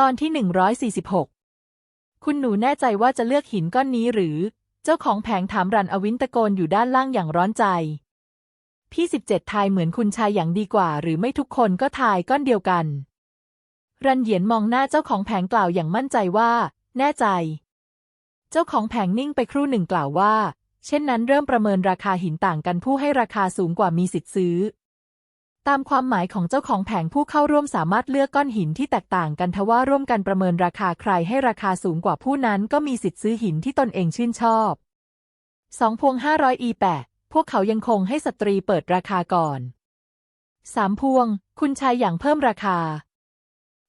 ตอนที่ 146 คุณหนูแน่ใจว่าจะเลือกหินก้อนนี้หรือ เจ้าของแผงถามรันอวินตะโกนอยู่ด้านล่างอย่างร้อนใจ พี่สิบเจ็ดทายเหมือนคุณชายอย่างดีกว่า หรือไม่ทุกคนก็ทายก้อนเดียวกัน รันเหยียนมองหน้าเจ้าของแผงกล่าวอย่างมั่นใจว่า แน่ใจ เจ้าของแผงนิ่งไปครู่หนึ่งกล่าวว่า เช่นนั้นเริ่มประเมินราคาหินต่างกันผู้ให้ราคาสูงกว่ามีสิทธิ์ซื้อ ตามความหมายของเจ้าของแผงผู้เข้าร่วมสามารถเลือกก้อนหินที่แตกต่างกันทว่าร่วมกันประเมินราคาใครให้ราคาสูงกว่าผู้นั้นก็มีสิทธิ์ซื้อหินที่ตนเองชื่นชอบสองพวงห้าร้อยอีแปดพวกเขายังคงให้สตรีเปิดราคาก่อนสามพวง คุณชายอย่างเพิ่มราคา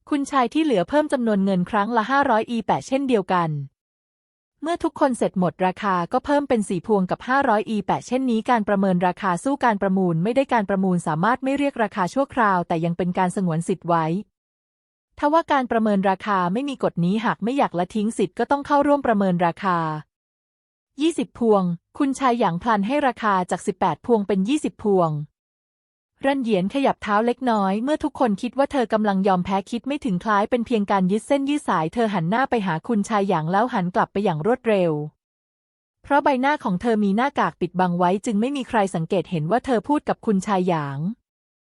คุณชายที่เหลือเพิ่มจำนวนเงินครั้งละห้าร้อยอีแปดเช่นเดียวกัน เมื่อทุกคนเสร็จหมดราคาก็เพิ่มเป็นสี่พวงกับ 500 e แปะเช่นนี้การประเมินราคาสู้การประมูลไม่ได้การประมูลสามารถไม่เรียกราคาชั่วคราว แต่ยังเป็นการสงวนสิทธิ์ไว้ทว่าการประเมินราคาไม่มีกฎนี้หากไม่อยากละทิ้งสิทธิ์ก็ต้องเข้าร่วมประเมินราคา 20 พวง คุณชายหยางพลันให้ราคาจาก 18 พวงเป็น 20 พวง รันเหยียนขยับเท้าเล็กน้อยเมื่อทุกคนคิดว่าเธอกำลังยอมแพ้คิดไม่ถึงคล้ายเป็นเพียงการยึดเส้นยืดสายเธอหันหน้าไปหาคุณชายหยางแล้วหันกลับไปอย่างรวดเร็ว เพราะใบหน้าของเธอมีหน้ากากปิดบังไว้จึงไม่มีใครสังเกตเห็นว่าเธอพูดกับคุณชายหยาง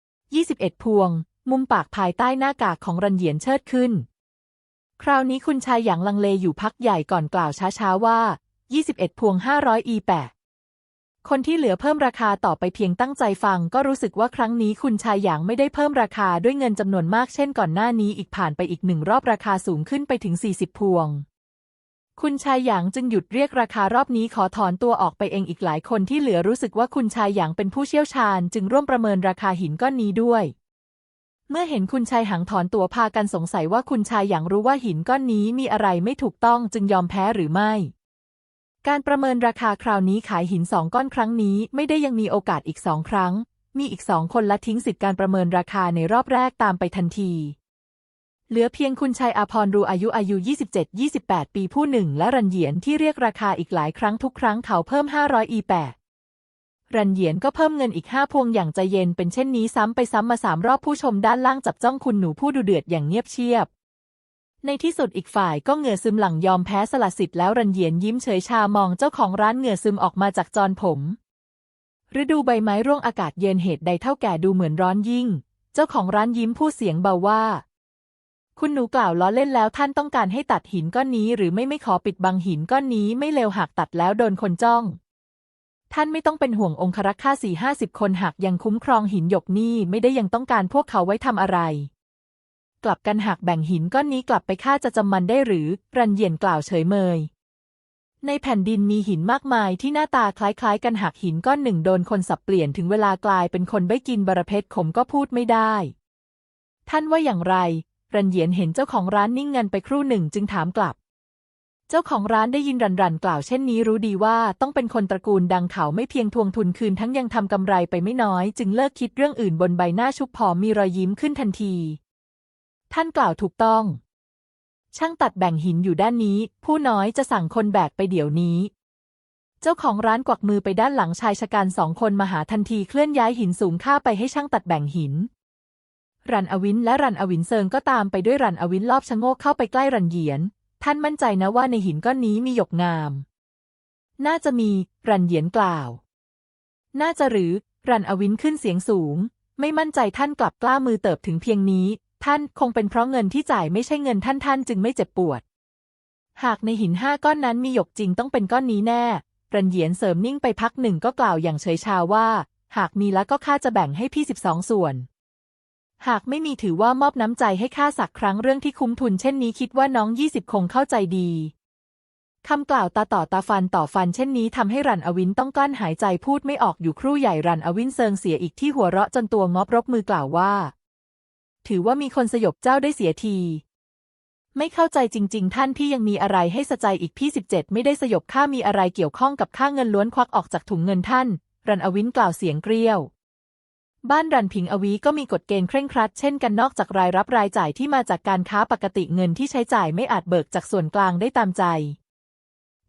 21 พวง มุมปากภายใต้หน้ากากของรันเหยียนเชิดขึ้น คราวนี้คุณชายหยางลังเลอยู่พักใหญ่ก่อนกล่าวช้าๆว่า 21 พวง500 e แปะ คนที่เหลือเพิ่มราคาต่อไปเพียงตั้งใจฟัง ก็รู้สึกว่าครั้งนี้คุณชายหยางไม่ได้เพิ่มราคาด้วยเงินจำนวนมากเช่นก่อนหน้านี้อีกผ่านไปอีกหนึ่งรอบราคาสูงขึ้นไปถึง 40 พวง คุณชายหยางจึงหยุดเรียกราคารอบนี้ขอถอนตัวออกไปเองอีกหลายคนที่เหลือรู้สึกว่าคุณชายหยางเป็นผู้เชี่ยวชาญ จึงร่วมประเมินราคาหินก้อนนี้ด้วย เมื่อเห็นคุณชายหางถอนตัวพากันสงสัยว่าคุณชายหยางรู้ว่าหินก้อนนี้มีอะไรไม่ถูกต้องจึงยอมแพ้หรือไม่ การประเมินราคาคราวนี้ขายหินสองก้อนครั้งนี้ไม่ได้ยังมีโอกาสอีกสองครั้ง มีอีกสองคนละทิ้งสิทธิการประเมินราคาในรอบแรกตามไปทันที เหลือเพียงคุณชัยอาพรรูอายุอายุ 27-28 ปีผู้หนึ่ง และรันเหยียนที่เรียกราคาอีกหลายครั้งทุกครั้งเขาเพิ่ม 500 e 8รันเหยียนก็เพิ่มเงินอีกห้าพวงอย่างใจเย็นเป็นเช่นนี้ซ้ำไปซ้ำมาสามรอบผู้ชมด้านล่างจับจ้องคุณหนูผู้ดูเดือดอย่างเงียบเชียบ ในที่สุดอีกฝ่ายก็เหงื่อซึมหลังยอมแพ้สละสิทธิ์แล้วรันเหยียนยิ้มเฉยชามองเจ้าของร้านเหงื่อซึมออกมาจากจอนผม ฤดูใบไม้ร่วงอากาศเย็นเหตุใดเท่าแก่ดูเหมือนร้อนยิ่ง เจ้าของร้านยิ้มพูดเสียงเบาว่า คุณหนูกล่าวล้อเล่นแล้วท่านต้องการให้ตัดหินก้อนนี้ หรือไม่ไม่ขอปิดบังหินก้อนนี้ไม่เลวหากตัดแล้วโดนคนจ้อง ท่านไม่ต้องเป็นห่วงองครักษ์ข้าสี่ห้าสิบคนหากยังคุ้มครองหินหยกนี่ไม่ได้ยังต้องการพวกเขาไว้ทำอะไร กลับกันหากแบ่งหินก้อนนี้กลับไปข้าจะจำมันได้หรือ รันเยียนกล่าวเฉยเมย ในแผ่นดินมีหินมากมายที่หน้าตาคล้ายๆ กันหากหินก้อนหนึ่งโดนคนสับเปลี่ยนถึงเวลากลายเป็นคนใบ้กินบรเพชรขมก็พูดไม่ได้ ท่านว่าอย่างไร รันเยียนเห็นเจ้าของร้านนิ่งงันไปครู่หนึ่งจึงถามกลับเจ้าของร้านได้ยินรันรันกล่าวเช่นนี้รู้ดีว่าต้องเป็นคนตระกูลดังเขาไม่เพียงทวงทุนคืนทั้งยังทำกำไรไปไม่น้อย จึงเลิกคิดเรื่องอื่นบนใบหน้าชุบผอมมีรอยยิ้มขึ้นทันที ท่านกล่าวถูกต้อง ช่างตัดแบ่งหินอยู่ด้านนี้ ผู้น้อยจะสั่งคนแบกไปเดี๋ยวนี้ เจ้าของร้านกวักมือไปด้านหลังชายชะกันสองคนมาหาทันทีเคลื่อนย้ายหินสูงข้าไปให้ช่างตัดแบ่งหิน รันอวินและรันอวินเซิงก็ตามไปด้วยรันอวินรอบชะโงกเข้าไปใกล้รันเหยียน ท่านมั่นใจนะว่าในหินก้อนนี้มีหยกงาม น่าจะมีรันเหยียนกล่าว น่าจะหรือรันอวินขึ้นเสียงสูง ไม่มั่นใจท่านกลับกล้ามือเติบถึงเพียงนี้ ท่านคงเป็นเพราะเงินที่จ่ายไม่ใช่เงินท่านท่านจึงไม่เจ็บปวด หากในหินห้าก้อนนั้นมีหยกจริงต้องเป็นก้อนนี้แน่รันเหยียนเสริมนิ่งไปพักหนึ่งก็กล่าวอย่างเฉยชาว่า หากมีแล้วก็ข้าจะแบ่งให้พี่สิบสองส่วน หากไม่มีถือว่ามอบน้ำใจให้ข้าสักครั้งเรื่องที่คุ้มทุนเช่นนี้คิดว่าน้องยี่สิบคงเข้าใจดีคำกล่าวตาต่อตาฟันต่อฟันเช่นนี้ทำให้รันอวินต้องกลั้นหายใจพูดไม่ออกอยู่ครู่ใหญ่รันอวินเซิงเสียอีกที่หัวเราะจนตัวงอบรบมือกล่าวว่า ถือว่ามีคนสยบเจ้าได้เสียที ไม่เข้าใจจริง ๆ ท่านพี่ยังมีอะไรให้สะใจอีกพี่สิบเจ็ดไม่ได้สยบข้ามีอะไรเกี่ยวข้องกับค่าเงินล้วนควักออกจากถุงเงินท่าน รันอวินกล่าวเสียงเกรี้ยว บ้านรันพิงอวีก็มีกฎเกณฑ์เคร่งครัด เช่นกันนอกจากรายรับรายจ่ายที่มาจากการค้าปกติเงินที่ใช้จ่ายไม่อาจเบิกจากส่วนกลางได้ตามใจ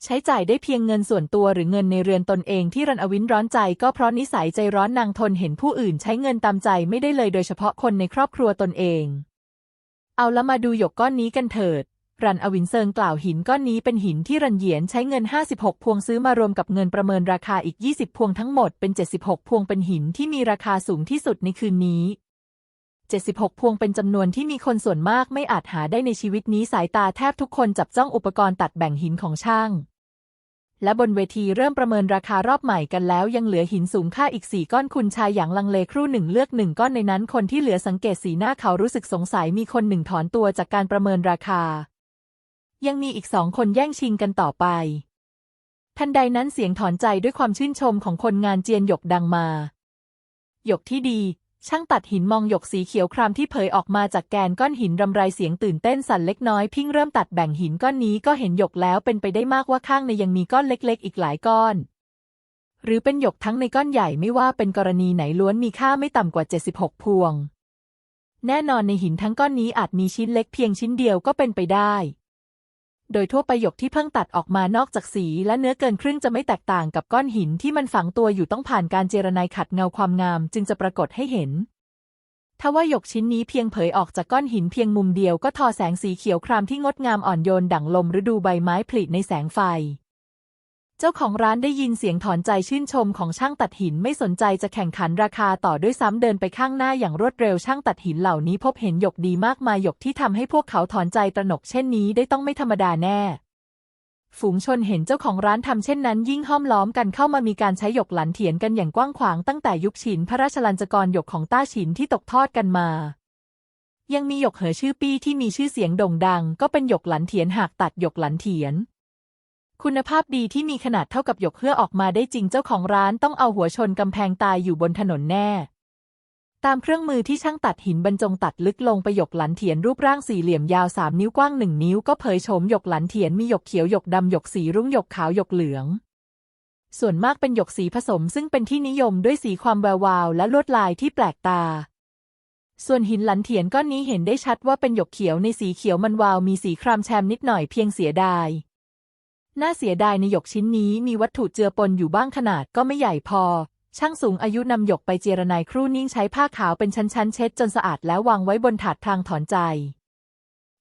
ใช้จ่ายได้เพียงเงินส่วนตัวหรือเงินในเรือนตนเองที่รันอวินร้อนใจก็เพราะนิสัยใจร้อนนางทนเห็นผู้อื่นใช้เงินตามใจไม่ได้เลยโดยเฉพาะคนในครอบครัวตนเอง เอาละมาดูหยกก้อนนี้กันเถิด รันอวินเซิงกล่าวหินก้อนนี้เป็นหินที่รันเหยียนใช้เงิน 56 พวงซื้อมารวมกับเงินประเมินราคาอีก 20 พวงทั้งหมดเป็น 76 พวงเป็นหินที่มีราคาสูงที่สุดในคืนนี้ 76 พวงเป็นจำนวนที่มีคนส่วนมากไม่อาจหาได้ในชีวิตนี้สายตาแทบทุกคนจับจ้องอุปกรณ์ตัดแบ่งหินของช่าง และบนเวทีเริ่มประเมินราคารอบใหม่กันแล้วยังเหลือหินสูงค่าอีกสี่ก้อนคุณชายอย่างลังเลครู่หนึ่งเลือกหนึ่งก้อนในนั้นคนที่เหลือสังเกตสีหน้าเขารู้สึกสงสัยมีคนหนึ่งถอนตัวจากการประเมินราคา ยังมีอีกสองคนแย่งชิงกันต่อไป ทันใดนั้นเสียงถอนใจด้วยความชื่นชมของคนงานเจียนหยกดังมาหยกที่ดี ช่างตัดหินมองหยกสีเขียวครามที่เผยออกมาจากแกนก้อนหินรำไรเสียงตื่นเต้นสั่นเล็กน้อยพิงเริ่มตัดแบ่งหินก้อนนี้ก็เห็นหยกแล้วเป็นไปได้มากว่าข้างในยังมีก้อนเล็ก ๆ อีกหลายก้อน หรือเป็นหยกทั้งในก้อนใหญ่ไม่ว่าเป็นกรณีไหนล้วนมีค่าไม่ต่ำกว่า 76 พวง แน่นอนในหินทั้งก้อนนี้อาจมีชิ้นเล็กเพียงชิ้นเดียวก็เป็นไปได้ โดยทั่วไปหยกที่เพิ่งตัดออกมานอกจากสีและเนื้อเกินครึ่งจะไม่แตกต่างกับก้อนหินที่มันฝังตัวอยู่ต้องผ่านการเจรไนขัดเงาความงามจึงจะปรากฏให้เห็นทว่าหยกชิ้นนี้เพียงเผยออกจากก้อนหินเพียงมุมเดียวก็ทอแสงสีเขียวครามที่งดงามอ่อนโยนดั่งลมฤดูใบไม้ผลิในแสงไฟ เจ้าของร้านได้ยินเสียงถอนใจชื่นชมของช่างตัดหินไม่สนใจจะแข่งขันราคาต่อด้วยซ้ำเดินไปข้างหน้าอย่างรวดเร็วช่างตัดหินเหล่านี้พบเห็นหยกดีมากมายหยกที่ทำให้พวกเขาถอนใจตระหนกเช่นนี้ได้ต้องไม่ธรรมดาแน่ ฝูงชนเห็นเจ้าของร้านทำเช่นนั้นยิ่งห้อมล้อมกันเข้ามามีการใช้หยกหลันเถียนกันอย่างกว้างขวางตั้งแต่ยุคฉินพระราชลัญจกรหยกของต้าฉินที่ตกทอดกันมายังมีหยกเหอชื่อปี้ที่มีชื่อเสียงโด่งดัง ก็เป็นหยกหลันเถียนหากตัดหยกหลันเถียน คุณภาพดีที่มีขนาดเท่ากับหยกเฮือออกมาได้จริงเจ้าของร้านต้องเอาหัวชนกำแพงตายอยู่บนถนนแน่ ตามเครื่องมือที่ช่างตัดหินบรรจงตัดลึกลงไปหยกหลันเถียนรูปร่างสี่เหลี่ยมยาวสามนิ้วกว้างหนึ่งนิ้วก็เผยโฉมหยกหลันเถียนมีหยกเขียวหยกดำหยกสีรุ้งหยกขาวหยกเหลือง ส่วนมากเป็นหยกสีผสมซึ่งเป็นที่นิยมด้วยสีความแวววาวและลวดลายที่แปลกตาส่วนหินหลันเถียนก้อนนี้เห็นได้ชัดว่าเป็นหยกเขียวในสีเขียวมันวาวมีสีครามแชมนิดหน่อยเพียงเสียดาย น่าเสียดายในหยกชิ้นนี้มีวัตถุเจือปนอยู่บ้างขนาดก็ไม่ใหญ่พอ ช่างสูงอายุนำหยกไปเจรไนครู่นิ่งใช้ผ้าขาวเป็นชั้นๆ เช็ดจนสะอาดแล้ววางไว้บนถาดพลางถอนใจ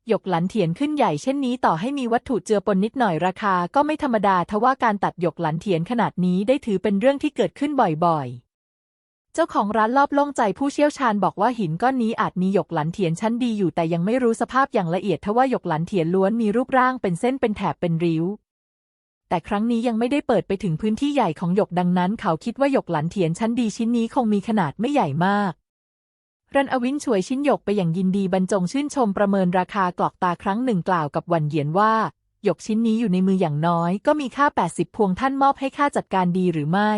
หยกหลันเถียนขึ้นใหญ่เช่นนี้ต่อให้มีวัตถุเจือปนนิดหน่อยราคาก็ไม่ธรรมดาทว่าการตัดหยกหลันเถียนขนาดนี้ได้ถือเป็นเรื่องที่เกิดขึ้นบ่อยๆเจ้าของร้านรอบโล่งใจผู้เชี่ยวชาญบอกว่าหินก้อนนี้อาจมีหยกหลันเถียนชั้นดีอยู่แต่ยังไม่รู้สภาพอย่างละเอียดทว่าหยกหลันเถียนล้วนมีรูปร่างเป็นเส้นเป็นแถบเป็นริ้ว แต่ครั้งนี้ยังไม่ได้เปิดไปถึงพื้นที่ใหญ่ของหยกดังนั้น เขาคิดว่าหยกหลันเถียนชั้นดีชิ้นนี้คงมีขนาดไม่ใหญ่มากรันอวินช่วยชิ้นหยกไปอย่างยินดีบรรจงชื่นชมประเมินราคากรอกตาครั้งหนึ่งกล่าวกับวันเหยียนว่า หยกชิ้นนี้อยู่ในมืออย่างน้อย ก็มีค่า 80 พวงท่านมอบให้ค่าจัดการดีหรือไม่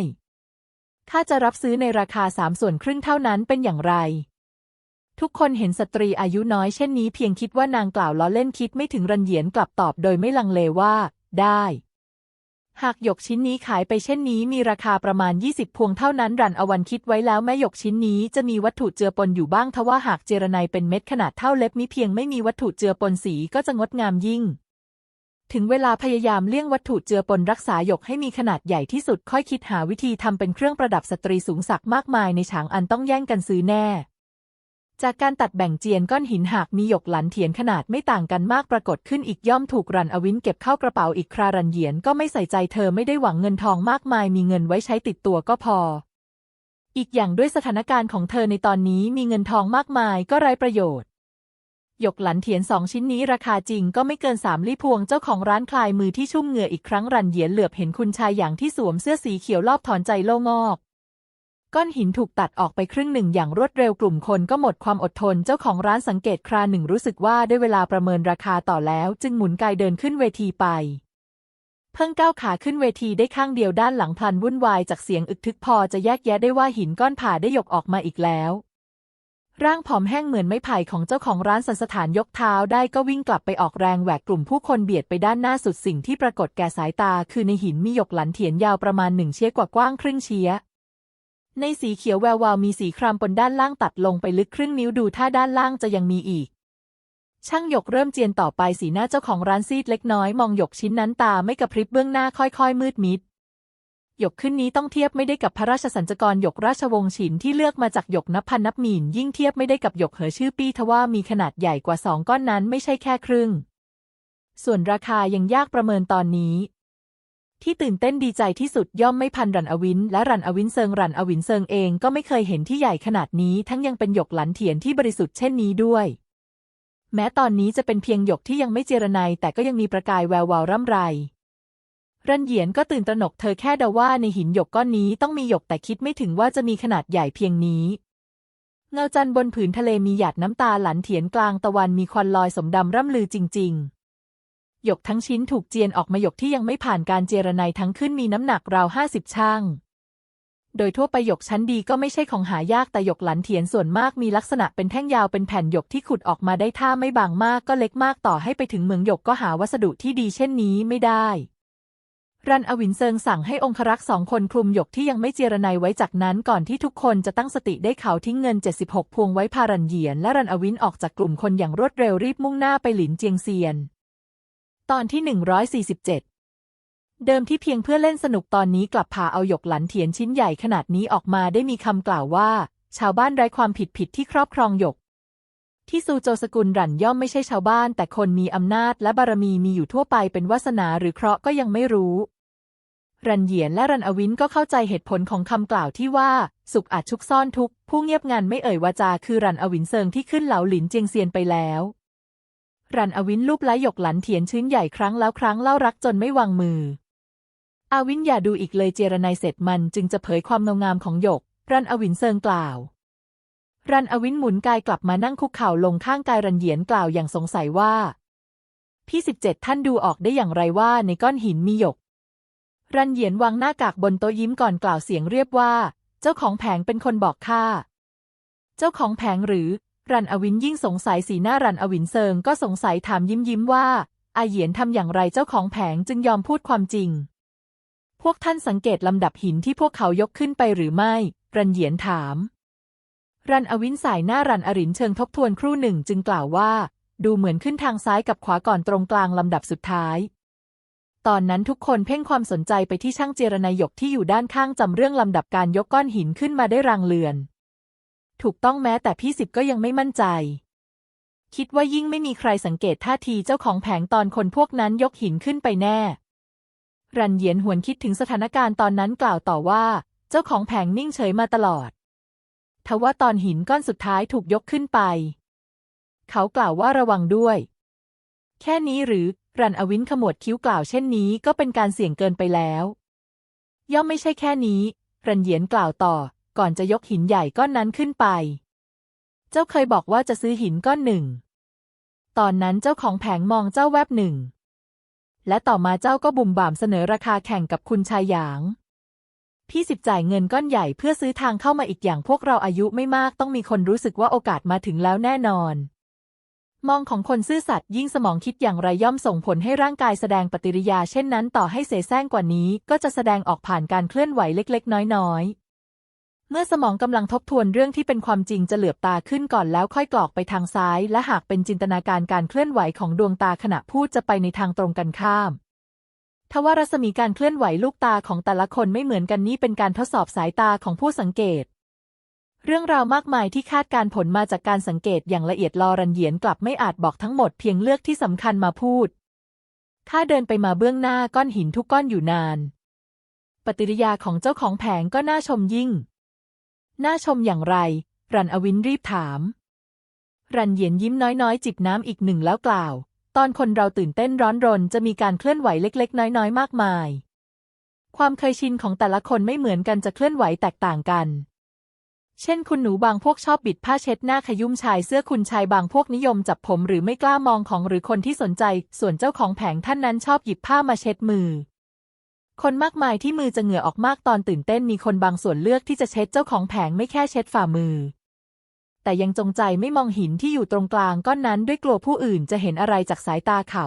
ข้าจะรับซื้อในราคาสามส่วนครึ่งเท่านั้นเป็นอย่างไร ทุกคนเห็นสตรีอายุน้อยเช่นนี้เพียงคิดว่านางกล่าวล้อเล่นคิดไม่ถึงรันเหยียนกลับตอบโดยไม่ลังเลว่า ได้ หากหยกชิ้นนี้ขายไปเช่นนี้มีราคาประมาณ 20 พวงเท่านั้นรันอวันคิดไว้แล้วแม้หยกชิ้นนี้จะมีวัตถุเจือปนอยู่บ้างทว่าหากเจรไนเป็นเม็ดขนาดเท่าเล็บมิเพียงไม่มีวัตถุเจือปนสีก็จะงดงามยิ่ง ถึงเวลาพยายามเลี่ยงวัตถุเจือปนรักษาหยกให้มีขนาดใหญ่ที่สุดค่อยคิดหาวิธีทำเป็นเครื่องประดับสตรีสูงสักมากมายในฉางอันต้องแย่งกันซื้อแน่ จากการตัดแบ่งเจียนก้อนหินหากมีหยกหลันเถียนขนาดไม่ต่างกันมากปรากฏขึ้นอีกย่อมถูกรันอวินเก็บเข้ากระเป๋าอีกครารันเหยียนก็ไม่ใส่ใจเธอไม่ได้หวังเงินทองมากมายมีเงินไว้ใช้ติดตัวก็พอ อีกอย่างด้วยสถานการณ์ของเธอในตอนนี้มีเงินทองมากมายก็ไร้ประโยชน์หยกหลันเถียนสองชิ้นนี้ราคาจริงก็ไม่เกินสามลี่พวงเจ้าของร้านคลายมือที่ชุ่มเหงื่ออีกครั้งรันเหยียนเหลือบเห็นคุณชายอย่างที่สวมเสื้อสีเขียวรอบถอนใจโล่งอก ก้อนหินถูกตัดออกไปครึ่งหนึ่งอย่างรวดเร็วกลุ่มคนก็หมดความอดทนเจ้าของร้านสังเกตคราหนึ่งรู้สึกว่าได้เวลาประเมินราคาต่อแล้ว จึงหมุนกายเดินขึ้นเวทีไป เพิ่งก้าวขาขึ้นเวทีได้ข้างเดียวด้านหลังพลันวุ่นวายจากเสียงอึกทึกพอจะแยกแยะได้ว่าหินก้อนผ่าได้ยกออกมาอีกแล้วร่างผอมแห้งเหมือนไม้ไผ่ของเจ้าของร้านสันสถานยกเท้าได้ก็วิ่งกลับไปออกแรงแหวกกลุ่มผู้คนเบียดไปด้านหน้าสุดสิ่งที่ปรากฏแก่สายตา คือในหินมีหยกหลันเถียนยาวประมาณหนึ่งเชี้ยกว่ากว้างครึ่งเชี้ย ในสีเขียวแวววาวมีสีครามปนด้านล่างตัดลงไปลึกครึ่งนิ้วดูถ้าด้านล่างจะยังมีอีก ช่างหยกเริ่มเจียนต่อไปสีหน้าเจ้าของร้านซีดเล็กน้อยมองหยกชิ้นนั้นตาไม่กระพริบเบื้องหน้าค่อยๆ มืดมิด หยกขึ้นนี้ต้องเทียบไม่ได้กับพระราชสัญจกรหยกราชวงศ์ฉินที่เลือกมาจากหยกนับพันนับหมื่นยิ่งเทียบไม่ได้กับหยกเหอชื่อปี้ทว่ามีขนาดใหญ่กว่าสองก้อนนั้นไม่ใช่แค่ครึ่ง ส่วนราคายังยากประเมินตอนนี้ ที่ตื่นเต้นดีใจที่สุดย่อมไม่พันรันอวิน และรันอวินเซิงรันอวินเซิงเองก็ไม่เคยเห็นที่ใหญ่ขนาดนี้ ทั้งยังเป็นหยกหลันเถียนที่บริสุทธิ์เช่นนี้ด้วย แม้ตอนนี้จะเป็นเพียงหยกที่ยังไม่เจรไนแต่ก็ยังมีประกายแวววาวร่ำไร รันเหยียนก็ตื่นตระหนกเธอแค่เดาว่าในหินหยกก้อนนี้ต้องมีหยกแต่คิดไม่ถึงว่าจะมีขนาดใหญ่เพียงนี้เงาจันทร์บนผืนทะเลมีหยาดน้ำตาหลันเถียนกลางตะวันมีควันลอยสมดำร่ำลือจริง ๆ หยกทั้งชิ้นถูกเจียนออกมาหยกที่ยังไม่ผ่านการเจรไนทั้งขึ้นมีน้ำหนักราวห้าสิบช่างโดยทั่วไปหยกชั้นดีก็ไม่ใช่ของหายากแต่หยกหลันเถียนส่วนมากมีลักษณะเป็นแท่งยาวเป็นแผ่นหยกที่ขุดออกมาได้ท่าไม่บางมากก็เล็กมากต่อให้ไปถึงเมืองหยกก็หาวัสดุที่ดีเช่นนี้ไม่ได้ รันอวินเซิงสั่งให้องครักษ์สองคนคลุมหยกที่ยังไม่เจรไนไว้จากนั้นก่อนที่ทุกคนจะตั้งสติได้เขาทิ้งเงิน 76 พวงไว้พารันเหยียนและรันอวินออกจากกลุ่มคนอย่างรวดเร็วรีบมุ่งหน้าไปหลินเจียงเซียน ตอนที่ 147 เดิมที่เพียงเพื่อเล่นสนุกตอนนี้กลับพาเอาหยกหลันเทียนชิ้นใหญ่ขนาดนี้ออกมาได้มีคำกล่าวว่า ชาวบ้านไร้ความผิดผิดที่ครอบครองหยก ที่ซูโจสกุลหรั่นย่อมไม่ใช่ชาวบ้าน แต่คนมีอำนาจและบารมีมีอยู่ทั่วไปเป็นวาสนาหรือเคราะห์ก็ยังไม่รู้ รันเหยียนและรันอวินก็เข้าใจเหตุผลของคำกล่าวที่ว่า สุขอาจชุกซ่อนทุกผู้เงียบงันไม่เอ่ยวาจาคือรันอวินเซิงที่ขึ้นเหลาหลินเจียงเซียนไปแล้ว รันอวินรูปไล้หยกหลันเทียนชิ้นใหญ่ครั้งแล้วครั้งเล่ารักจนไม่วางมือ อวินอย่าดูอีกเลยเจรนายเสร็จมันจึงจะเผยความงามงามของหยก รันอวินเซิงกล่าว รันอวินหมุนกายกลับมานั่งคุกเข่าลงข้างกายรันเหยียนกล่าวอย่างสงสัยว่า พี่สิบเจ็ดท่านดูออกได้อย่างไรว่าในก้อนหินมีหยก รันเหยียนวางหน้ากากบนโต๊ะยิ้มก่อนกล่าวเสียงเรียบว่า เจ้าของแผงเป็นคนบอกข้า เจ้าของแผงหรือ รันอวินยิ่งสงสัยสีหน้ารันอวินเซิงก็สงสัยถามยิ้มยิ้มว่า อาเหยียนทำอย่างไรเจ้าของแผงจึงยอมพูดความจริง พวกท่านสังเกตลำดับหินที่พวกเขายกขึ้นไปหรือไม่ รันเหยียนถาม รันอวินสายหน้ารันอรินเชิงทบทวนครู่หนึ่งจึงกล่าวว่า ดูเหมือนขึ้นทางซ้ายกับขวาก่อนตรงกลางลำดับสุดท้าย ตอนนั้นทุกคนเพ่งความสนใจไปที่ช่างเจรนายกที่อยู่ด้านข้างจำเรื่องลำดับการยกก้อนหินขึ้นมาได้รางเลือน ถูกต้องแม้แต่พี่สิบก็ยังไม่มั่นใจ คิดว่ายิ่งไม่มีใครสังเกตท่าทีเจ้าของแผงตอนคนพวกนั้นยกหินขึ้นไปแน่ รันเหยียนหวนคิดถึงสถานการณ์ตอนนั้นกล่าวต่อว่า เจ้าของแผงนิ่งเฉยมาตลอดทว่าตอนหินก้อนสุดท้ายถูกยกขึ้นไป เขากล่าวว่าระวังด้วย แค่นี้หรือ รันอวินขมวดคิ้วกล่าวเช่นนี้ก็เป็นการเสี่ยงเกินไปแล้ว ย่อมไม่ใช่แค่นี้ รันเหยียนกล่าวต่อ ก่อนจะยกหินใหญ่ก้อนนั้นขึ้นไป เจ้าเคยบอกว่าจะซื้อหินก้อนหนึ่ง ตอนนั้นเจ้าของแผงมองเจ้าแวบหนึ่ง และต่อมาเจ้าก็บุ่มบ่ามเสนอราคาแข่งกับคุณชายหยาง พี่สิบจ่ายเงินก้อนใหญ่เพื่อซื้อทางเข้ามาอีกอย่างพวกเราอายุไม่มากต้องมีคนรู้สึกว่าโอกาสมาถึงแล้วแน่นอน มองของคนซื่อสัตย์ยิ่งสมองคิดอย่างไรย่อมส่งผลให้ร่างกายแสดงปฏิริยาเช่นนั้นต่อให้เสแสร้งกว่านี้ก็จะแสดงออกผ่านการเคลื่อนไหวเล็กๆ น้อยๆ เมื่อสมองกำลังทบทวนเรื่องที่เป็นความจริงจะเหลือบตาขึ้นก่อนแล้วค่อยกรอกไปทางซ้าย และหากเป็นจินตนาการการเคลื่อนไหวของดวงตาขณะพูดจะไปในทางตรงกันข้ามทว่ารัศมีการเคลื่อนไหวลูกตาของแต่ละคนไม่เหมือนกันนี่เป็นการทดสอบสายตาของผู้สังเกต เรื่องราวมากมายที่คาดการผลมาจากการสังเกตอย่างละเอียดลอรันเหยียนกลับไม่อาจบอกทั้งหมดเพียงเลือกที่สำคัญมาพูดข้าเดินไปมาเบื้องหน้าก้อนหินทุกก้อนอยู่นาน ปฏิริยาของเจ้าของแผงก็น่าชมยิ่ง น่าชมอย่างไร รันอวินรีบถาม รันเหยียนยิ้มน้อยๆ จิบน้ำอีกหนึ่งแล้วกล่าว ตอนคนเราตื่นเต้นร้อนรนจะมีการเคลื่อนไหวเล็กๆ น้อยๆ มากมาย ความเคยชินของแต่ละคนไม่เหมือนกันจะเคลื่อนไหวแตกต่างกัน เช่น คุณหนูบางพวกชอบบิดผ้าเช็ดหน้าขยุ่มชายเสื้อคุณชายบางพวกนิยมจับผมหรือไม่กล้ามองของหรือคนที่สนใจ ส่วนเจ้าของแผงท่านนั้นชอบหยิบผ้ามาเช็ดมือ คนมากมายที่มือจะเหงื่อออกมากตอนตื่นเต้นมีคนบางส่วนเลือกที่จะเช็ดเจ้าของแผงไม่แค่เช็ดฝ่ามือ แต่ยังจงใจไม่มองหินที่อยู่ตรงกลางก้อนนั้นด้วยกลัวผู้อื่นจะเห็นอะไรจากสายตาเขา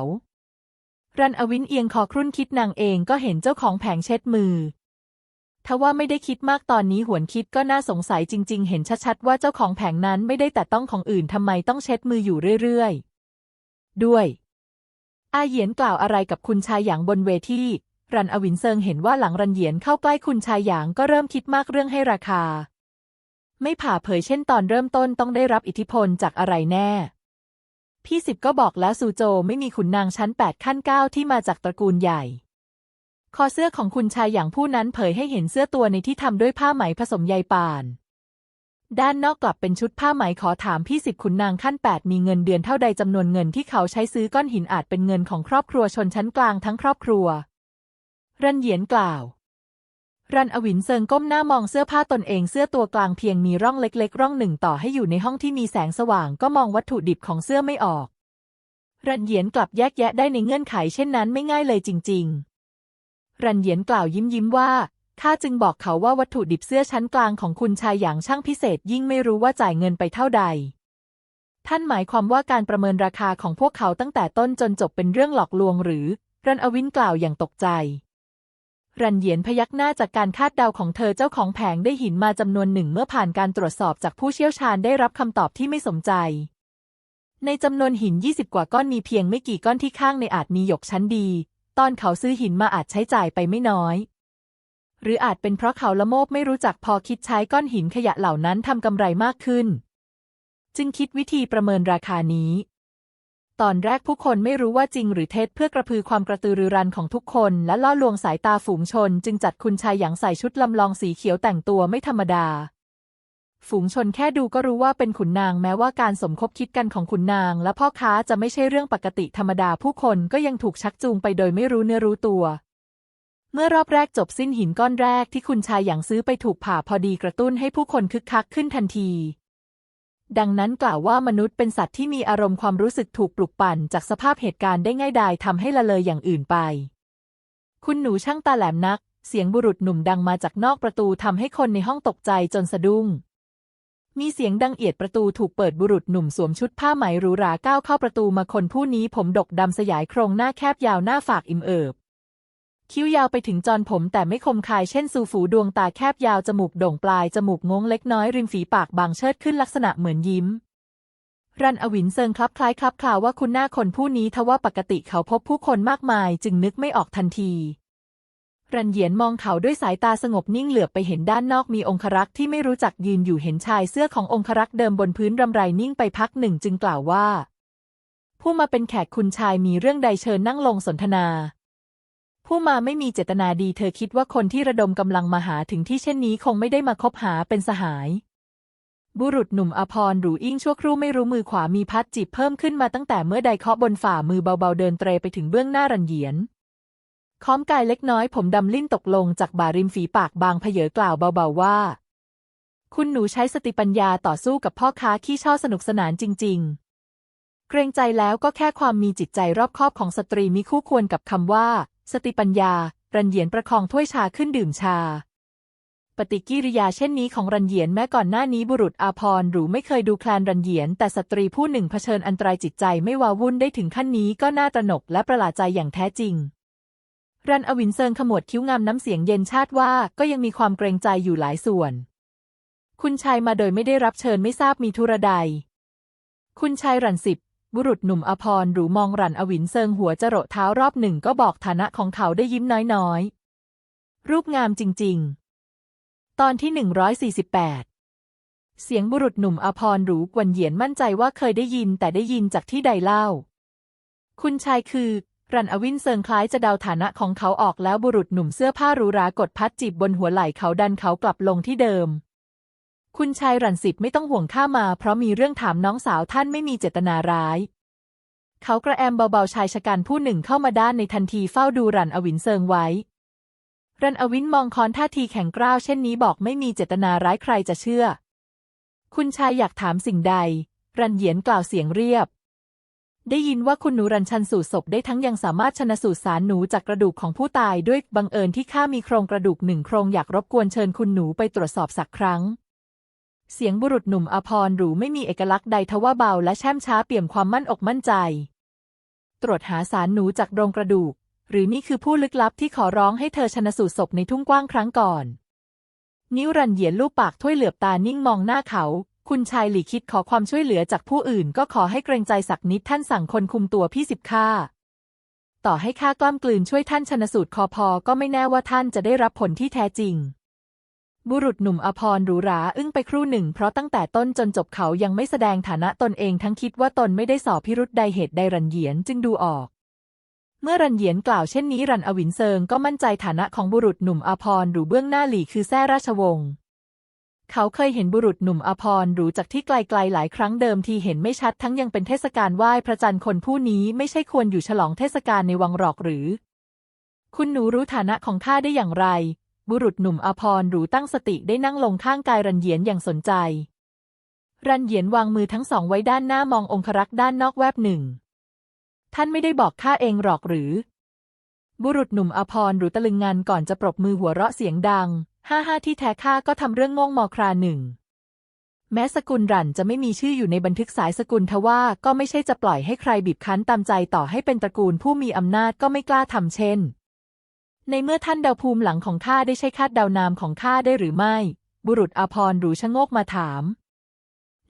รันอวินเอียงคอครุ่นคิดนางเองก็เห็นเจ้าของแผงเช็ดมือทว่าไม่ได้คิดมากตอนนี้หวนคิดก็น่าสงสัยจริง ๆ เห็นชัดๆว่าเจ้าของแผงนั้นไม่ได้แต่ต้องของอื่นทำไมต้องเช็ดมืออยู่เรื่อย ๆ ด้วย อาเหยียนกล่าวอะไรกับคุณชายหยางบนเวที รันอวินเซิงเห็นว่าหลังรันเหยียนเข้าใกล้คุณชายหยางก็เริ่มคิดมากเรื่องให้ราคา ไม่ผ่าเผยเช่นตอนเริ่มต้นต้องได้รับอิทธิพลจากอะไรแน่ พี่สิบก็บอกแล้วซูโจไม่มีขุนนางชั้นแปดขั้นเก้าที่มาจากตระกูลใหญ่ คอเสื้อของคุณชายอย่างผู้นั้นเผยให้เห็นเสื้อตัวในที่ทำด้วยผ้าไหมผสมใยป่าน ด้านนอกกลับเป็นชุดผ้าไหมขอถามพี่สิบขุนนางขั้นแปดมีเงินเดือนเท่าใดจำนวนเงินที่เขาใช้ซื้อก้อนหินอาจเป็นเงินของครอบครัวชนชั้นกลางทั้งครอบครัว รันเหยียนกล่าว รันอวินเซิงก้มหน้ามองเสื้อผ้าตนเองเสื้อตัวกลางเพียงมีร่องเล็ก ๆ ร่องหนึ่งต่อให้อยู่ในห้องที่มีแสงสว่างก็มองวัตถุดิบของเสื้อไม่ออก รันเหยียนกลับแยกแยะได้ในเงื่อนไขเช่นนั้นไม่ง่ายเลยจริง ๆ รันเหยียนกล่าวยิ้มยิ้มว่าข้าจึงบอกเขาว่าวัตถุดิบเสื้อชั้นกลางของคุณชายอย่างช่างพิเศษยิ่งไม่รู้ว่าจ่ายเงินไปเท่าใด ท่านหมายความว่าการประเมินราคาของพวกเขาตั้งแต่ต้นจนจบเป็นเรื่องหลอกลวงหรือ รันอวินกล่าวอย่างตกใจ รันเหยียนพยักหน้าจากการคาดเดาของเธอเจ้าของแผงได้หินมาจำนวนหนึ่งเมื่อผ่านการตรวจสอบจากผู้เชี่ยวชาญได้รับคำตอบที่ไม่สมใจ ในจำนวนหิน 20 กว่าก้อนมีเพียงไม่กี่ก้อนที่ข้างในอาจมีหยกชั้นดี ตอนเขาซื้อหินมาอาจใช้จ่ายไปไม่น้อย หรืออาจเป็นเพราะเขาละโมบไม่รู้จักพอคิดใช้ก้อนหินขยะเหล่านั้นทำกำไรมากขึ้น จึงคิดวิธีประเมินราคานี้ ตอนแรกผู้คนไม่รู้ว่าจริงหรือเท็จเพื่อกระพือความกระตือรือร้นของทุกคนและล่อลวงสายตาฝูงชน จึงจัดคุณชายหยางใส่ชุดลำลองสีเขียวแต่งตัวไม่ธรรมดา ฝูงชนแค่ดูก็รู้ว่าเป็นขุนนางแม้ว่าการสมคบคิดกันของขุนนาง และพ่อค้าจะไม่ใช่เรื่องปกติธรรมดาผู้คนก็ยังถูกชักจูงไปโดยไม่รู้เนื้อรู้ตัว เมื่อรอบแรกจบสิ้นหินก้อนแรกที่คุณชายหยางซื้อไปถูกผ่าพอดีกระตุ้นให้ผู้คนคึกคักขึ้นทันที ดังนั้นกล่าวว่ามนุษย์เป็นสัตว์ที่มีอารมณ์ความรู้สึกถูกปลุกปั่นจากสภาพเหตุการณ์ได้ง่ายดายทำให้ละเลยอย่างอื่นไป คุณหนูช่างตาแหลมนัก เสียงบุรุษหนุ่มดังมาจากนอกประตูทำให้คนในห้องตกใจจนสะดุ้ง มีเสียงดังเอียดประตูถูกเปิดบุรุษหนุ่มสวมชุดผ้าไหมหรูหราก้าวเข้าประตูมาคนผู้นี้ผมดกดำสยายโครงหน้าแคบยาวหน้าฝากอิ่มเอิบ คิ้วยาวไปถึงจอนผมแต่ไม่คมคายเช่นซูฝูดวงตาแคบยาวจมูกโด่งปลาย จมูกงงเล็กน้อยริมฝีปากบางเชิดขึ้นลักษณะเหมือนยิ้ม รันอวินเซิงคลับคล้ายคลับคลาว่าคุณหน้าคนผู้นี้ทว่าปกติเขาพบผู้คนมากมายจึงนึกไม่ออกทันที รันเหยียนมองเขาด้วยสายตาสงบนิ่งเหลือบไปเห็นด้านนอกมีองครักษ์ที่ไม่รู้จักยืนอยู่เห็นชายเสื้อขององครักษ์เดิมบนพื้นรำไรนิ่งไปพักหนึ่งจึงกล่าวว่า ผู้มาเป็นแขกคุณชายมีเรื่องใดเชิญนั่งลงสนทนา ผู้มาไม่มีเจตนาดีเธอคิดว่าคนที่ระดมกำลังมาหาถึงที่เช่นนี้คงไม่ได้มาคบหาเป็นสหาย บุรุษหนุ่มอภรหรูอิ่งชั่วครู่ไม่รู้มือขวามีพัดจีบเพิ่มขึ้นมาตั้งแต่เมื่อใดเคาะบนฝ่ามือเบาๆเดินเตรไปถึงเบื้องหน้ารันเหยียนค้อมกายเล็กน้อยผมดำลิ้นตกลงจากบ่าริมฝีปากบางเพเยอกล่าวเบาๆว่า คุณหนูใช้สติปัญญาต่อสู้กับพ่อค้าขี้ช่อสนุกสนานจริง ๆ เกรงใจแล้วก็แค่ความมีจิตใจรอบคอบของสตรีมีคู่ควรกับคำว่า สติปัญญา รันเหยียนประคองถ้วยชาขึ้นดื่มชา ปฏิกิริยาเช่นนี้ของรันเหยียนแม้ก่อนหน้านี้บุรุษอาพรหรือไม่เคยดูแคลนรันเหยียน แต่สตรีผู้หนึ่งเผชิญอันตรายจิตใจไม่วาวุ่นได้ถึงขั้นนี้ก็น่าตระหนกและประหลาดใจอย่างแท้จริง รันอวินเซิงขมวดคิ้วงามน้ำเสียงเย็นชาติว่าก็ยังมีความเกรงใจอยู่หลายส่วน คุณชายมาโดยไม่ได้รับเชิญไม่ทราบมีธุระใด คุณชายรันสิบ บุรุษหนุ่มอภรหรูมองรันอวินเซิงหัวจรดเท้ารอบหนึ่งก็บอกฐานะของเขาได้ยิ้มน้อยๆ รูปงามจริงๆ ตอนที่หนึ่งร้อยสี่สิบแปดเสียงบุรุษหนุ่มอภรหรูกวนเหยียนมั่นใจว่าเคยได้ยินแต่ได้ยินจากที่ใดเล่า คุณชายคือ รันอวินเซิงคล้ายจะเดาฐานะของเขาออกแล้วบุรุษหนุ่มเสื้อผ้าหรูหรากดพัดจีบบนหัวไหล่เขาดันเขากลับลงที่เดิม คุณชายรันสิบไม่ต้องห่วงข้ามา เพราะมีเรื่องถามน้องสาวท่านไม่มีเจตนาร้าย เขากระแอมเบาๆชายชะกันผู้หนึ่งเข้ามาด้านในทันทีเฝ้าดูรันอวินเซิงไว้ รันอวินมองคอนท่าทีแข็งกร้าวเช่นนี้บอกไม่มีเจตนาร้ายใครจะเชื่อ คุณชายอยากถามสิ่งใด รันเหยียนกล่าวเสียงเรียบ ได้ยินว่าคุณหนูรันชันสูตรศพได้ทั้งยังสามารถชนะสูตรสารหนูจากกระดูกของผู้ตายด้วยบังเอิญที่ข้ามีโครงกระดูกหนึ่งโครงอยากรบกวนเชิญคุณหนูไปตรวจสอบสักครั้ง เสียงบุรุษหนุ่มอภรหรูไม่มีเอกลักษณ์ใดทว่าเบาและแช่มช้าเปี่ยมความมั่นอกมั่นใจ ตรวจหาสารหนูจากโครงกระดูก หรือนี่คือผู้ลึกลับที่ขอร้องให้เธอชนะสูตรศพในทุ่งกว้างครั้งก่อน นิ้วรันเหยียนลูบปากถ้วยเหลือบตานิ่งมองหน้าเขา คุณชายหลีคิดขอความช่วยเหลือจากผู้อื่น ก็ขอให้เกรงใจสักนิดท่านสั่งคนคุมตัวพี่สิบข้าต่อให้ข้ากล้ำกลืนช่วยท่านชนสูตรคอพอก็ไม่แน่ว่าท่านจะได้รับผลที่แท้จริง บุรุษหนุ่มอภรหรูหราอึ้งไปครู่หนึ่ง เพราะตั้งแต่ต้นจนจบเขายังไม่แสดงฐานะตนเองทั้งคิดว่าตนไม่ได้สอบพิรุษใดเหตุใดรันเหยียนจึงดูออก เมื่อรันเหยียนกล่าวเช่นนี้รันอวินเซิงก็มั่นใจฐานะของบุรุษหนุ่มอภรหรูเบื้องหน้าหลี่คือแท้ราชวงศ์เขาเคยเห็นบุรุษหนุ่มอภรหรูจากที่ไกลๆหลายครั้งเดิมทีเห็นไม่ชัดทั้งยังเป็นเทศกาลไหว้พระจันทร์คนผู้นี้ไม่ใช่ควรอยู่ฉลองเทศกาลในวังหรอกหรือ คุณหนูรู้ฐานะของข้าได้อย่างไร บุรุษหนุ่มอภรหรูตั้งสติได้นั่งลงข้างกายรันเหยียนอย่างสนใจ รันเหยียนวางมือทั้งสองไว้ด้านหน้ามององครักษ์ด้านนอกแวบหนึ่ง ท่านไม่ได้บอกข้าเองหรอกหรือ บุรุษหนุ่มอภรหรูตะลึงงันก่อนจะปรบมือหัวเราะเสียงดัง ห้าห้าที่แท้ข้าก็ทำเรื่องง่งมอคราหนึ่งแม้สกุลรันจะไม่มีชื่ออยู่ในบันทึกสายสกุลทว่าก็ไม่ใช่จะปล่อยให้ใครบีบคั้นตามใจต่อให้เป็นตระกูลผู้มีอำนาจก็ไม่กล้าทำเช่น ในเมื่อท่านเดาภูมิหลังของข้าได้ใช่คาดเดานามของข้าได้หรือไม่ บุรุษอภรหรูชะโงกมาถาม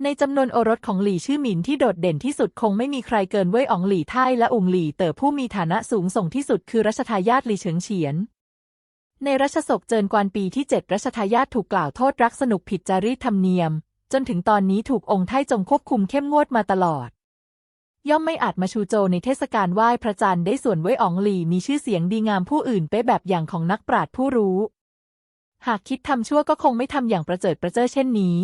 ในจำนวนโอรสของหลี่ชื่อหมินที่โดดเด่นที่สุดคงไม่มีใครเกินเว่ยอองหลี่ไท่และอุงหลี่เต๋อผู้มีฐานะสูงส่งที่สุดคือรัชทายาทหลี่เฉิงเฉียน ในรัชศกเจินกวนปีที่เจ็ดรัชทายาทถูกกล่าวโทษรักสนุกผิดจารีตธรรมเนียม จนถึงตอนนี้ถูกองค์ไท่จงควบคุมเข้มงวดมาตลอด ย่อมไม่อาจมาชูโจในเทศกาลไหว้พระจันทร์ได้ส่วนเว่ยอ๋องหลี่มีชื่อเสียงดีงามผู้อื่นเป๊ะแบบอย่างของนักปราชญ์ผู้รู้ หากคิดทำชั่วก็คงไม่ทำอย่างประเจิดประเจ้อเช่นนี้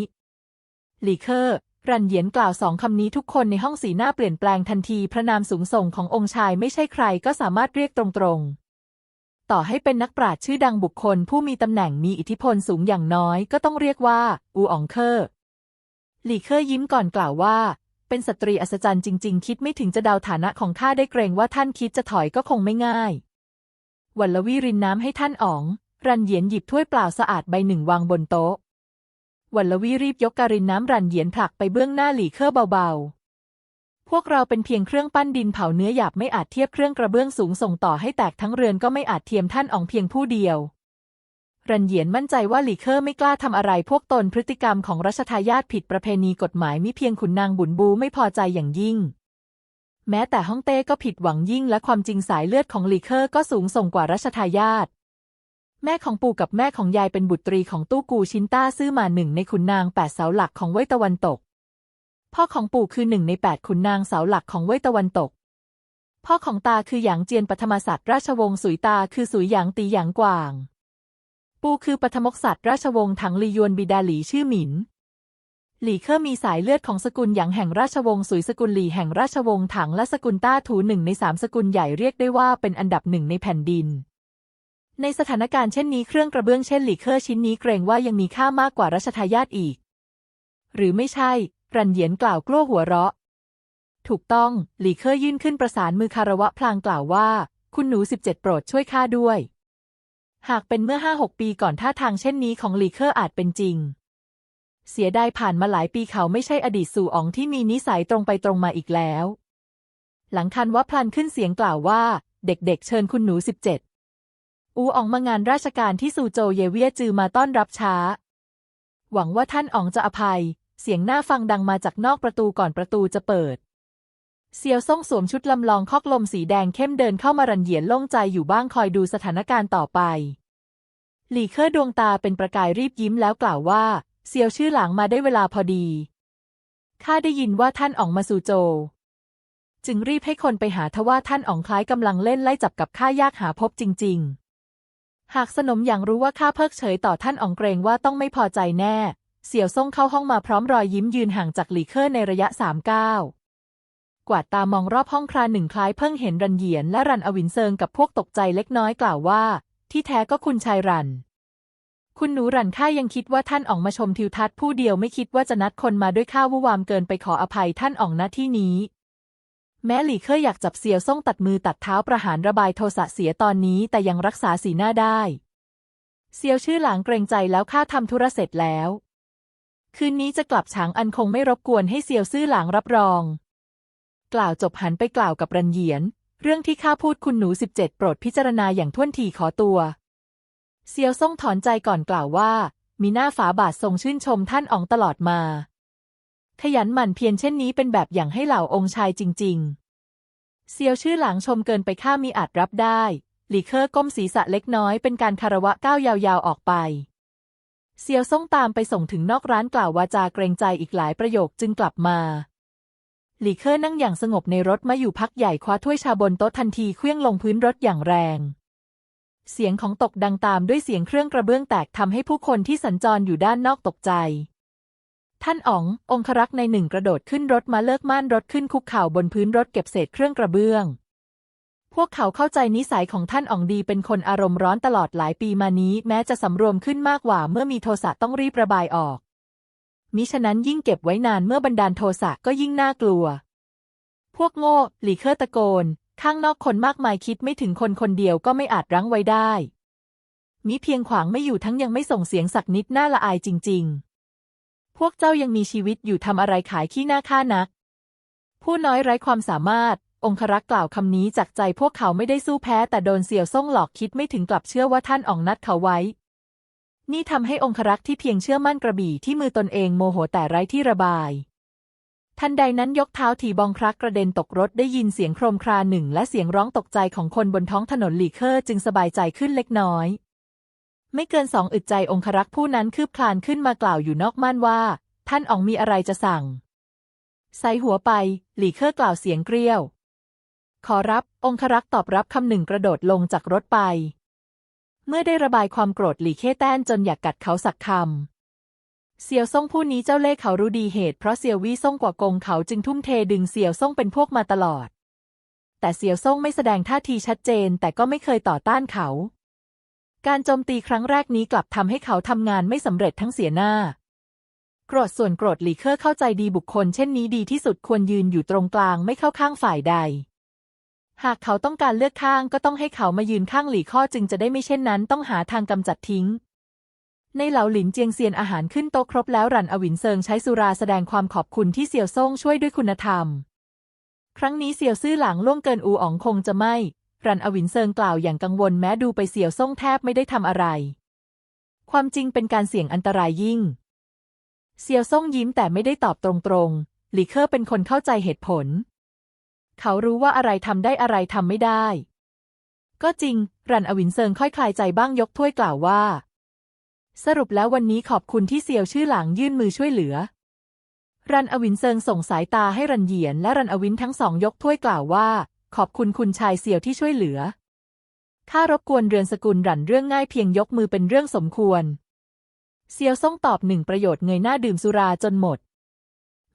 หลีเคอร์รันเหยียนกล่าวสองคำนี้ทุกคนในห้องสีหน้าเปลี่ยนแปลงทันทีพระนามสูงส่งขององค์ชายไม่ใช่ใครก็สามารถเรียกตรงๆต่อให้เป็นนักปราชญ์ชื่อดังบุคคลผู้มีตำแหน่งมีอิทธิพลสูงอย่างน้อยก็ต้องเรียกว่า อูอองเคอร์หลีเคอร์ยิ้มก่อนกล่าวว่า เป็นสตรีอัศจรรย์จริง ๆ คิดไม่ถึงจะดาวฐานะของข้าได้เกรงว่าท่านคิดจะถอยก็คงไม่ง่ายวัลลวีรินน้ำให้ท่านอ๋อง รันเหยียนหยิบถ้วยเปล่าสะอาดใบหนึ่งวางบนโต๊ะ วัลลวีรีบยกการินน้ำรันเหยียนผลักไปเบื้องหน้าหลี่เคอร์เบาๆ พวกเราเป็นเพียงเครื่องปั้นดินเผาเนื้อหยาบไม่อาจเทียบเครื่องกระเบื้องสูงส่งต่อให้แตกทั้งเรือนก็ไม่อาจเทียมท่านอ๋องเพียงผู้เดียว รันเหยียนมั่นใจว่าหลีเคอร์ไม่กล้าทำอะไรพวกตนพฤติกรรมของรัชทายาทผิดประเพณีกฎหมายมิเพียงขุนนางบุญบูไม่พอใจอย่างยิ่ง แม้แต่ฮ่องเต้ก็ผิดหวังยิ่งและความจริงสายเลือดของหลีเคอร์ก็สูงส่งกว่ารัชทายาทแม่ของปู่กับแม่ของยายเป็นบุตรีของตู้กูชินต้าซื่อมาหนึ่งในขุนนางแปดเสาหลักของเว่ยตะวันตก พ่อของปู่คือหนึ่งในแปดขุนนางเสาหลักของเว่ยตะวันตก พ่อของตาคือหยางเจียนปฐมศัตริย์ราชวงศ์สุยตาคือสุยหยางตีหยางกวาง ปูคือปฐมกษัตริย์ราชวงศ์ถังลียวนบิดาหลีชื่อหมิน หลี่เคอมีสายเลือดของสกุลหยางแห่งราชวงศ์สุยสกุลหลี่แห่งราชวงศ์ถังและสกุลต้าถูหนึ่งในสามสกุลใหญ่เรียกได้ว่าเป็นอันดับหนึ่งในแผ่นดิน ในสถานการณ์เช่นนี้เครื่องกระเบื้องเช่นหลี่เคอชิ้นนี้เกรงว่ายังมีค่ามากกว่ารัชทายาทอีก หรือไม่ใช่ รันเหยียนกล่าวกลั้วหัวเราะ ถูกต้อง หลี่เคอยื่นขึ้นประสานมือคารวะพลางกล่าวว่า คุณหนูสิบเจ็ดโปรดช่วยข้าด้วย หากเป็นเมื่อห้าหกปีก่อนท่าทางเช่นนี้ของหลีเคอร์อาจเป็นจริง เสียดายผ่านมาหลายปีเขาไม่ใช่อดีตสู่อ๋องที่มีนิสัยตรงไปตรงมาอีกแล้ว หลังคันว่าพลันขึ้นเสียงกล่าวว่า เด็กๆ เชิญคุณหนูสิบเจ็ดอูอ๋องมางานราชการที่ซูโจเยเวียจือมาต้อนรับช้า หวังว่าท่านอ๋องจะอภัย เสียงหน้าฟังดังมาจากนอกประตูก่อนประตูจะเปิด เซียวซ่งสวมชุดลำลองคอกลมสีแดงเข้มเดินเข้ามารันเหยียนโล่งใจอยู่บ้างคอยดูสถานการณ์ต่อไป หลี่เคอร์ดวงตาเป็นประกายรีบยิ้มแล้วกล่าวว่า เซียวชื่อหลังมาได้เวลาพอดี ข้าได้ยินว่าท่านอ๋องมาสู่โจ จึงรีบให้คนไปหาทว่าท่านอ๋องคล้ายกำลังเล่นไล่จับกับข้ายากหาพบจริง ๆ หากสนมอย่างรู้ว่าข้าเพิกเฉยต่อท่านอ๋องเกรงว่าต้องไม่พอใจแน่ เสี่ยวซ่งเข้าห้องมาพร้อมรอยยิ้มยืนห่างจากหลี่เคอร์ในระยะสามก้าว กวาดตามองรอบห้องคราหนึ่งคล้ายเพิ่งเห็นรันเหยียนและรันอวินเซิงกับพวกตกใจเล็กน้อยกล่าวว่า ที่แท้ก็คุณชายรัน คุณหนูรันข้ายังคิดว่าท่านอ๋องมาชมทิวทัศน์ผู้เดียวไม่คิดว่าจะนัดคนมาด้วยข้าวุ่วามเกินไปขออภัยท่านอ๋องณที่นี้ แม้หลี่เคอร์อยากจับเซียวซ่งตัดมือตัดเท้าประหารระบายโทสะเสียตอนนี้แต่ยังรักษาสีหน้าได้ เซียวชื่อหลางเกรงใจแล้วข้าทำธุระเสร็จแล้ว คืนนี้จะกลับฉางอันคงไม่รบกวนให้เซียวซื่อหลางรับรอง กล่าวจบหันไปกล่าวกับรันเหยียน เรื่องที่ข้าพูดคุณหนูสิบเจ็ดโปรดพิจารณาอย่างท่วนทีขอตัวเซียวซ่งถอนใจก่อนกล่าวว่า มีหน้าฝาบาททรงชื่นชมท่านอองตลอดมา ขยันหมั่นเพียรเช่นนี้เป็นแบบอย่างให้เหล่าองค์ชายจริง ๆ เซียวชื่อหลังชมเกินไปข้ามีอาจรับได้หลีเคอร์ก้มศีรษะเล็กน้อยเป็นการคารวะก้าวยาวๆออกไป เซียวซ่งตามไปส่งถึงนอกร้านกล่าววาจาเกรงใจอีกหลายประโยคจึงกลับมา หลีเคอร์นั่งอย่างสงบในรถมาอยู่พักใหญ่คว้าถ้วยชาบนโต๊ะทันทีเคลื่องลงพื้นรถอย่างแรง เสียงของตกดังตามด้วยเสียงเครื่องกระเบื้องแตกทำให้ผู้คนที่สัญจรอยู่ด้านนอกตกใจ ท่านอ๋อง องครักษ์ในหนึ่งกระโดดขึ้นรถมาเลิกม่านรถขึ้นคุกเข่าบนพื้นรถเก็บเศษเครื่องกระเบื้อง พวกเขาเข้าใจนิสัยของท่านอ๋องดีเป็นคนอารมณ์ร้อนตลอดหลายปีมานี้ แม้จะสำรวมขึ้นมากกว่าเมื่อมีโทสะต้องรีบระบายออก มิฉะนั้นยิ่งเก็บไว้นานเมื่อบันดาลโทสะก็ยิ่งน่ากลัว พวกโง่หลีเคอร์ตะโกน ข้างนอกคนมากมายคิดไม่ถึงคนคนเดียวก็ไม่อาจรั้งไว้ได้ มิเพียงขวางไม่อยู่ทั้งยังไม่ส่งเสียงสักนิดน่าละอายจริง ๆ พวกเจ้ายังมีชีวิตอยู่ทำอะไรขายขี้หน้าค่านัก ผู้น้อยไร้ความสามารถองครักษ์กล่าวคำนี้จากใจพวกเขาไม่ได้สู้แพ้แต่โดนเสี่ยวซ่งหลอกคิดไม่ถึงกลับเชื่อว่าท่านอ่องนัดเขาไว้ นี่ทำให้องครักษ์ที่เพียงเชื่อมั่นกระบี่ที่มือตนเองโมโหแต่ไร้ที่ระบาย ทันใดนั้นยกเท้าถีบองครักกระเด็นตกรถได้ยินเสียงโครมคราหนึ่ง และเสียงร้องตกใจของคนบนท้องถนนหลีเคอร์จึงสบายใจขึ้นเล็กน้อย ไม่เกินสองอึดใจองครักษ์ผู้นั้นคืบคลานขึ้นมากล่าวอยู่นอกม่านว่า ท่านอองมีอะไรจะสั่งใส่หัวไป หลีเคอร์กล่าวเสียงเกรี้ยว ขอรับองครักษ์ตอบรับคำหนึ่งกระโดดลงจากรถไป เมื่อได้ระบายความโกรธหลีเค่แต้นจนอยากกัดเขาสักคำ เสี่ยวซ่งผู้นี้เจ้าเล่ห์เขารู้ดีเหตุเพราะเสี่ยววี่ซ่งกว่ากงเขาจึงทุ่มเทดึงเสี่ยวซ่งเป็นพวกมาตลอด แต่เสี่ยวซ่งไม่แสดงท่าทีชัดเจนแต่ก็ไม่เคยต่อต้านเขา การโจมตีครั้งแรกนี้กลับทำให้เขาทำงานไม่สำเร็จทั้งเสียหน้า โกรธส่วนโกรธหลีเคอร์เข้าใจดีบุคคล เช่นนี้ดีที่สุดควรยืนอยู่ตรงกลางไม่เข้าข้างฝ่ายใด หากเขาต้องการเลือกข้างก็ต้องให้เขามายืนข้างหลี่ข้อจึงจะได้ไม่เช่นนั้นต้องหาทางกำจัดทิ้ง ในเหลาหลินเจียงเซียนอาหารขึ้นโต๊ะครบแล้วรันอวินเซิงใช้สุราแสดงความขอบคุณที่เสี่ยวซ่งช่วยด้วยคุณธรรม ครั้งนี้เสี่ยวซื่อหลังล่วงเกินอูอ๋องคงจะไม่ รันอวินเซิงกล่าวอย่างกังวลแม้ดูไปเสี่ยวซ่งแทบไม่ได้ทำอะไร ความจริงเป็นการเสี่ยงอันตรายยิ่ง เสี่ยวซ่งยิ้มแต่ไม่ได้ตอบตรงๆหลี่เคอเป็นคนเข้าใจเหตุผล เขารู้ว่าอะไรทำได้อะไรทำไม่ได้ ก็จริง รันอวินเซิงค่อยคลายใจบ้างยกถ้วยกล่าวว่า สรุปแล้ววันนี้ขอบคุณที่เสี่ยวชื่อหลังยื่นมือช่วยเหลือ รันอวินเซิงส่งสายตาให้รันเหยียนและรันอวินทั้งสองยกถ้วยกล่าวว่า ขอบคุณคุณชายเสี่ยวที่ช่วยเหลือข้ารบกวนเรือนสกุลรันเรื่องง่ายเพียงยกมือเป็นเรื่องสมควร เซียวซ่งตอบหนึ่งประโยชน์เงยหน้าดื่มสุราจนหมด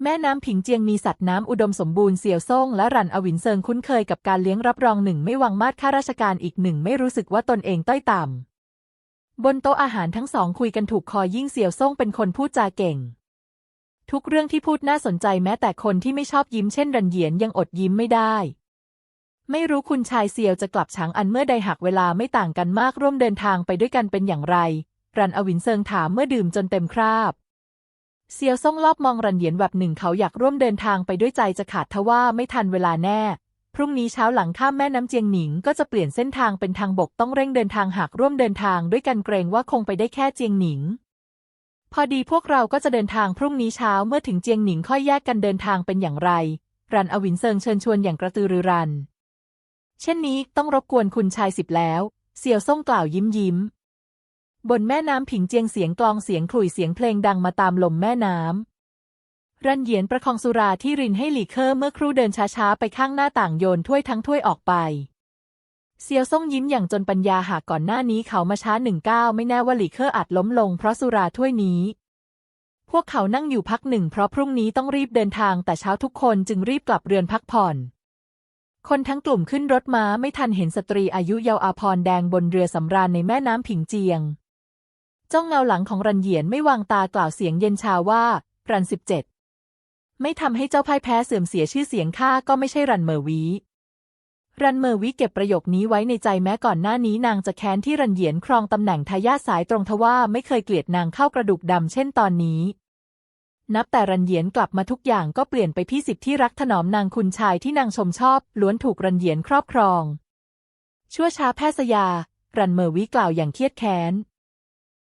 แม่น้ำผิงเจียงมีสัตว์น้ำอุดมสมบูรณ์เสี่ยวซ่งและรันอวินเซิงคุ้นเคยกับการเลี้ยงรับรองหนึ่งไม่วางมาดข้าราชการอีกหนึ่งไม่รู้สึกว่าตนเองต้อยต่ำ บนโต๊ะอาหารทั้งสองคุยกันถูกคอยิ่งเสี่ยวซ่งเป็นคนพูดจาเก่ง ทุกเรื่องที่พูดน่าสนใจแม้แต่คนที่ไม่ชอบยิ้มเช่นรันเหยียนยังอดยิ้มไม่ได้ ไม่รู้คุณชายเซียวจะกลับฉางอันเมื่อใดหากเวลาไม่ต่างกันมากร่วมเดินทางไปด้วยกันเป็นอย่างไร รันอวินเซิงถามเมื่อดื่มจนเต็มคราบ เซียวซ่งรอบมองรันเหยียนแบบหนึ่งเขาอยากร่วมเดินทางไปด้วยใจจะขาดทว่าไม่ทันเวลาแน่ พรุ่งนี้เช้าหลังข้ามแม่น้ำเจียงหนิงก็จะเปลี่ยนเส้นทางเป็นทางบกต้องเร่งเดินทางหากร่วมเดินทางด้วยกันเกรงว่าคงไปได้แค่เจียงหนิง พอดีพวกเราก็จะเดินทางพรุ่งนี้เช้าเมื่อถึงเจียงหนิงค่อยแยกกันเดินทางเป็นอย่างไร รันอวินเซิงเชิญชวนอย่างกระตือรือร้นเช่นนี้ต้องรบกวนคุณชายสิบแล้วเสี่ยวซ่งกล่าวยิ้มยิ้ม บนแม่น้ำผิงเจียงเสียงกลองเสียงขลุ่ยเสียงเพลงดังมาตามลมแม่น้ำ รันเหยียนประคองสุราที่รินให้หลีเคอร์เมื่อครู่เดินช้าๆ ไปข้างหน้าต่างโยนถ้วยทั้งถ้วยออกไปเซียวซ่งยิ้มอย่างจนปัญญาหากก่อนหน้านี้เขามาช้าหนึ่งก้าวไม่แน่ว่าหลีเคอร์อาจล้มลงเพราะสุราถ้วยนี้ พวกเขานั่งอยู่พักหนึ่งเพราะพรุ่งนี้ต้องรีบเดินทางแต่เช้าทุกคนจึงรีบกลับเรือนพักผ่อน คนทั้งกลุ่มขึ้นรถม้าไม่ทันเห็นสตรีอายุเยาว์อาภรแดงบนเรือสำราญในแม่น้ำผิงเจียง จ้องเงาหลังของรันเหยียนไม่วางตากล่าวเสียงเย็นชาว่า รันสิบเจ็ดไม่ทำให้เจ้าพ่ายแพ้เสื่อมเสียชื่อเสียงข้าก็ไม่ใช่รันเมอร์วีรันเมอร์วีเก็บประโยคนี้ไว้ในใจแม้ก่อนหน้านี้นางจะแค้นที่รันเหยียนครองตำแหน่งทายาทสายตรงทว่าไม่เคยเกลียดนางเข้ากระดูกดำเช่นตอนนี้ นับแต่รันเหยียนกลับมาทุกอย่างก็เปลี่ยนไปพี่สิบที่รักถนอมนางคุณชายที่นางชมชอบ ล้วนถูกรันเหยียนครอบครอง ชั่วช้าแพทย์สยารันเมอร์วีกล่าวอย่างเครียดแค้น